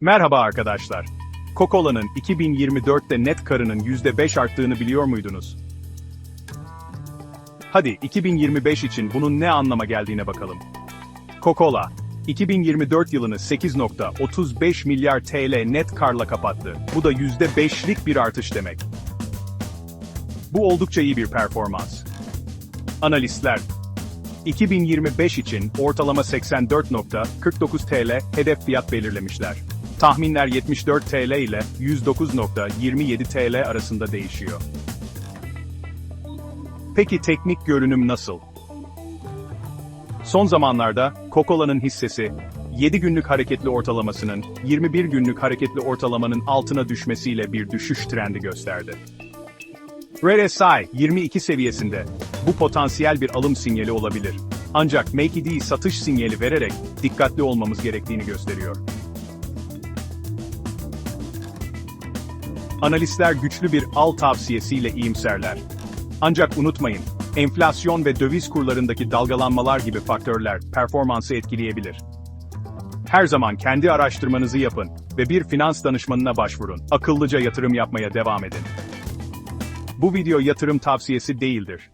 Merhaba arkadaşlar. Coca-Cola'nın 2024'te net karının %5 arttığını biliyor muydunuz? Hadi 2025 için bunun ne anlama geldiğine bakalım. Coca-Cola, 2024 yılını 8.35 milyar TL net karla kapattı. Bu da %5'lik bir artış demek. Bu oldukça iyi bir performans. Analistler, 2025 için ortalama 84.49 TL hedef fiyat belirlemişler. Tahminler 74 TL ile 109.27 TL arasında değişiyor. Peki teknik görünüm nasıl? Son zamanlarda Coca-Cola'nın hissesi 7 günlük hareketli ortalamasının 21 günlük hareketli ortalamanın altına düşmesiyle bir düşüş trendi gösterdi. RSI 22 seviyesinde. Bu potansiyel bir alım sinyali olabilir. Ancak MACD satış sinyali vererek dikkatli olmamız gerektiğini gösteriyor. Analistler güçlü bir al tavsiyesiyle iyimserler. Ancak unutmayın, enflasyon ve döviz kurlarındaki dalgalanmalar gibi faktörler performansı etkileyebilir. Her zaman kendi araştırmanızı yapın ve bir finans danışmanına başvurun. Akıllıca yatırım yapmaya devam edin. Bu video yatırım tavsiyesi değildir.